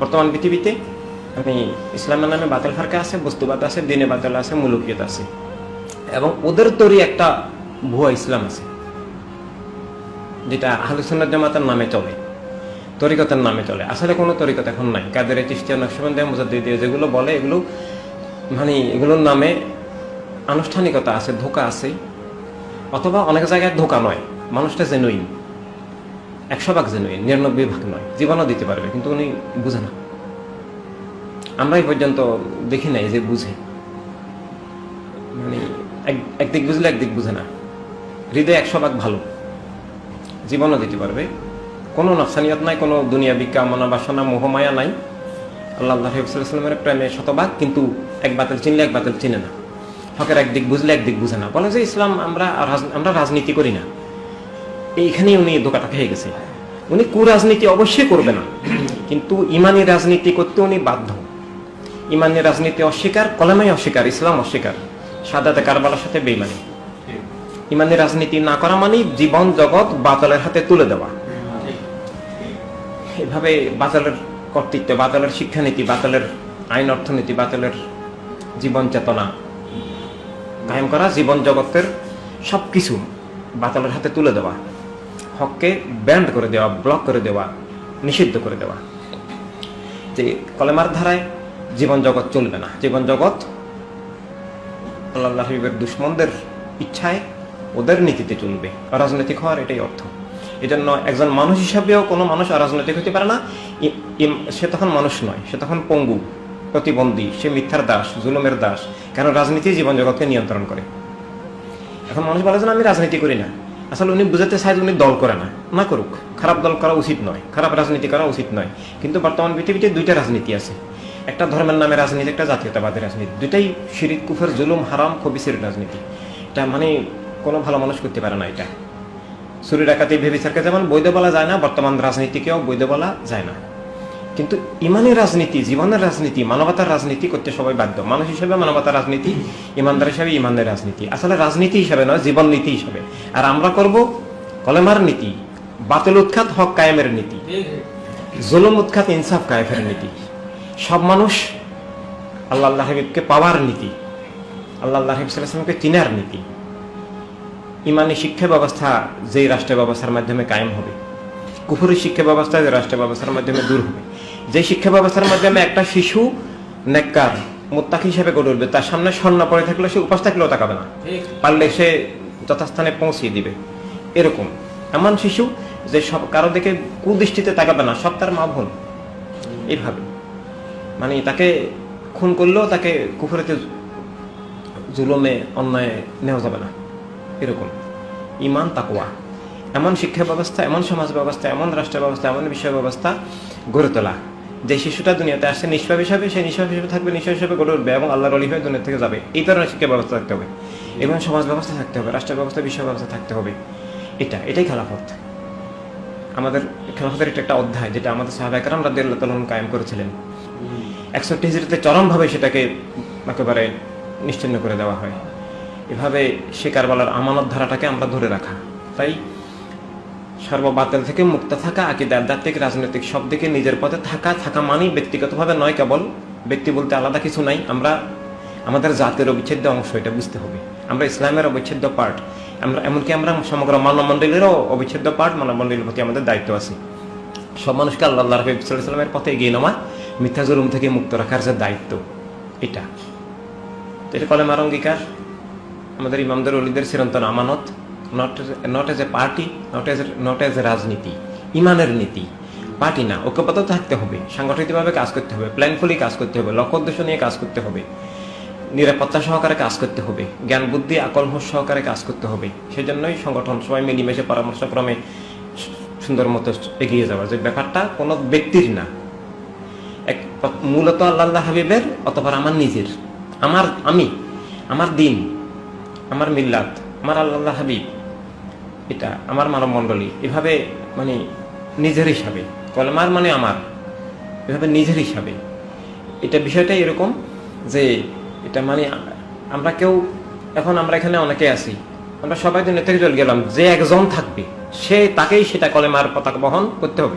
বর্তমান পৃথিবীতে আমি ইসলামের নামে বাতিল ফারকা আছে, বস্তুবাদ আছে, দিনে বাতিল আছে, মুলুকিয়ত আছে। এবং ওদের তৈরি একটা ভুয়া ইসলাম আছে, যেটা আহলুসুন্নাত জামাতের নামে চলে, তরিকতার নামে চলে। আসলে কোনো তরিকত এখন নাই। কাদের তিস্তিয়া নকশবন্দিয়া, মুজাদ্দিদিয়া যেগুলো বলে, এগুলো মানে এগুলোর নামে আনুষ্ঠানিকতা আছে, ধোকা আছে, অথবা অনেক জায়গায় ধোকা নয়। মানুষটা জেনুইন একশো ভাগ জেনুইন নিরানব্বই ভাগ নয়, জীবনও দিতে পারবে, কিন্তু উনি বুঝে না। আমরা এই পর্যন্ত দেখি নাই যে বুঝে। মানে এক- একদিক বুঝলে একদিক বুঝে না। হৃদয় একশো ভাগ ভালো। জীবনও দিতে পারবে। কোনো নফসানিয়ত নাই, কোনো দুনিয়া বিজ্ঞা মনা বাসনা, মোহমায়া নাই। আল্লাহ আল্লাহ হাবিবুল্লাহামের প্রেমে শতভাগ, কিন্তু এক বাতিল চিনলে এক বাতিল চিনে না। হকের একদিক বুঝলে একদিক বুঝে না। বলে যে ইসলাম আমরা আমরা রাজনীতি করি না। এইখানেই উনি ধোকাটা খেয়ে গেছে। উনি কুরাজনীতি অবশ্যই করবে না। কিন্তু ইমানি রাজনীতি করতে উনি বাধ্য। ইমানি রাজনীতি অস্বীকার কলেমাই অস্বীকার, ইসলাম অস্বীকার। সাদাতে কারবালার সাথে বেইমানি। ইমানি রাজনীতি না করা মানে জীবন, জগৎ, বাতালের হাতে তুলে দেওয়া। এভাবে বাতলের কর্তৃত্ব, বাতালের শিক্ষানীতি, বাতলের আইন অর্থনীতি, বাতলের জীবন চেতনা কায়েম করা, জীবন জগতের সব কিছু বাতলের হাতে তুলে দেওয়া। হককে ব্যান্ড করে দেওয়া, ব্লক করে দেওয়া, নিষিদ্ধ করে দেওয়া। যে কলেমার ধারায় জীবন জগৎ চলবে না। জীবন জগৎ আল্লাহ হাবিবের দুশ্মনদের ইচ্ছায় ওদের নীতিতে চলবে। রাজনৈতিক হওয়ার এটাই অর্থ। এজন্য একজন মানুষ হিসাবেও কোনো মানুষ অরাজনৈতিক হতে পারে না। সে তখন মানুষ নয়, সে তখন পঙ্গু, প্রতিবন্ধী, সে মিথ্যার দাস, জুলুমের দাস। কেন রাজনীতি জীবন জগৎকে নিয়ন্ত্রণ করে। এখন মানুষ বলে যে আমি রাজনীতি করি না। আসলে উনি বুঝাতে চাই যে উনি দল করে না। না করুক, খারাপ দল করা উচিত নয়, খারাপ রাজনীতি করা উচিত নয়। কিন্তু বর্তমান পৃথিবীতে দুইটা রাজনীতি আছে। একটা ধর্মের নামে রাজনীতি, একটা জাতীয়তাবাদী রাজনীতি। দুইটাই শিরিক, কুফের, জুলুম, হারাম, খবিসের রাজনীতি। এটা মানে কোনো ভালো মানুষ করতে পারে না এটা। সুরি ডাকাতি ভেবিচারকে যেমন বৈধ বলা যায় না, বর্তমান রাজনীতিকেও বৈধ বলা যায় না। কিন্তু ইমানের রাজনীতি, জীবনের রাজনীতি, মানবতার রাজনীতি করতে সবাই বাধ্য। মানুষ হিসেবে মানবতার রাজনীতি, ইমানদার হিসাবে ইমানের রাজনীতি। আসলে রাজনীতি হিসাবে নয়, জীবন নীতি হিসাবে। আর আমরা করব কলেমার নীতি, বাতিল উৎখাত হক কায়েমের নীতি, জুলুম উৎখাত ইনসাফ কায়েমের নীতি। সব মানুষ আল্লাহ আল্লাহ হাবিবকে পাওয়ার নীতি, আল্লাহ আল্লাহ হাবিব সাল্লাহামকে চিনার নীতি। ইমানি শিক্ষা ব্যবস্থা যেই রাষ্ট্র ব্যবস্থার মাধ্যমে কায়েম হবে, কুফুরি শিক্ষা ব্যবস্থা যে রাষ্ট্র ব্যবস্থার মাধ্যমে দূর হবে। যে শিক্ষা ব্যবস্থার মাধ্যমে একটা শিশু নেককার মোত্তাক হিসেবে গড়ে উঠবে তার সামনে স্বর্ণ পড়ে থাকলে সে উপাস থাকলেও তাকাবে না। পারলে সে যথাস্থানে পৌঁছিয়ে দিবে। এরকম। এমন শিশু যে সব কারও দিকে কুদৃষ্টিতে তাকাবে না সব তার মা বোন। এইভাবে। মানে তাকে খুন করলেও তাকে কুফুরিতে জুলমে অন্যায় নেওয়া যাবে না। এরকম। ইমান তাকওয়া। এমন শিক্ষা ব্যবস্থা এমন সমাজ ব্যবস্থা এমন রাষ্ট্র ব্যবস্থা এমন বিষয় ব্যবস্থা গড়ে তোলা। যে শিশুটা দুনিয়াতে আসছে, নিষ্পাপ হিসাবে সেই নিষ্পাপ হিসেবে থাকবে নিঃশ্বাস হিসেবে গড়ে উঠবে এবং আল্লাহর অলি হয়ে দুনিয়া থেকে যাবে। এই ধরনের শিক্ষা ব্যবস্থা থাকতে হবে। এবং সমাজ ব্যবস্থা থাকতে হবে, রাষ্ট্র ব্যবস্থা বিশ্ব ব্যবস্থা থাকতে হবে। এটা, এটাই খেলাফত। আমাদের খেলাফতের এটা একটা অধ্যায়, যেটা আমাদের সাহাবাহাম রাদ্দি আল্লাহ তালন কায়েম করেছিলেন। একষট্টি হিজড়িতে চরমভাবে সেটাকে একেবারে নিশ্চিন্ন করে দেওয়া হয়। এভাবে সে কারবালার আমানত ধারাটাকে আমরা ধরে রাখা। তাই সর্ববাতিল থেকে মুক্ত থাকা আকিদা আধ্যাত্মিক রাজনৈতিক সব দিকে নিজের পথে থাকা থাকা মানেই ব্যক্তিগতভাবে নয় কেবল ব্যক্তি বলতে আলাদা কিছু নাই। আমরা আমাদের জাতের অবিচ্ছেদ্য অংশ, এটা বুঝতে হবে। আমরা ইসলামের অবিচ্ছেদ্য পার্ট আমরা এমনকি আমরা সমগ্র মানবমণ্ডলীরও অবিচ্ছেদ্য পার্ট মানবমণ্ডলীর প্রতি আমাদের দায়িত্ব আছে। সব মানুষকে আল্লাহ আল্লাহ পথে এগিয়ে নেওয়া, মিথ্যা জুলুম থেকে মুক্ত রাখার যে দায়িত্ব, এটা। এটা কলেমার অঙ্গীকার। আমাদের ইমামদের অলিদের চিরন্তন আমানত। Not not as a party not as not as a রাজনীতি, ইমানের নীতি, পার্টি না, ঐক্যবদ্ধ থাকতে হবে, সাংগঠনিকভাবে কাজ করতে হবে প্ল্যানফুলি কাজ করতে হবে, লক্ষ্য উদ্দেশ্য নিয়ে কাজ করতে হবে, নিরাপত্তা সহকারে কাজ করতে হবে, জ্ঞান, বুদ্ধি আকলমোষ সহকারে কাজ করতে হবে সেই জন্যই সংগঠন সবাই মিলিমিশে পরামর্শক্রমে সুন্দর মতো এগিয়ে যাওয়ার যে ব্যাপারটা কোনো ব্যক্তির না। এক মূলত আল্লাহ হাবিবের অথবা আমার নিজের, আমার, আমি, আমার দিন, আমার মিল্লাত, আমার আল্লাহ হাবিব। এটা আমার মানব মণ্ডলী এভাবে মানে নিজের হিসাবে। কলমার মানে আমার। এভাবে নিজের হিসাবে। এটা বিষয়টা এরকম যে এটা মানে আমরা কেউ, এখন আমরা এখানে অনেকে আছি। আমরা সবাই তো থেকে চলে গেলাম। যে একজন থাকবে, সে তাকেই সেটা কলেমার পতাকা বহন করতে হবে।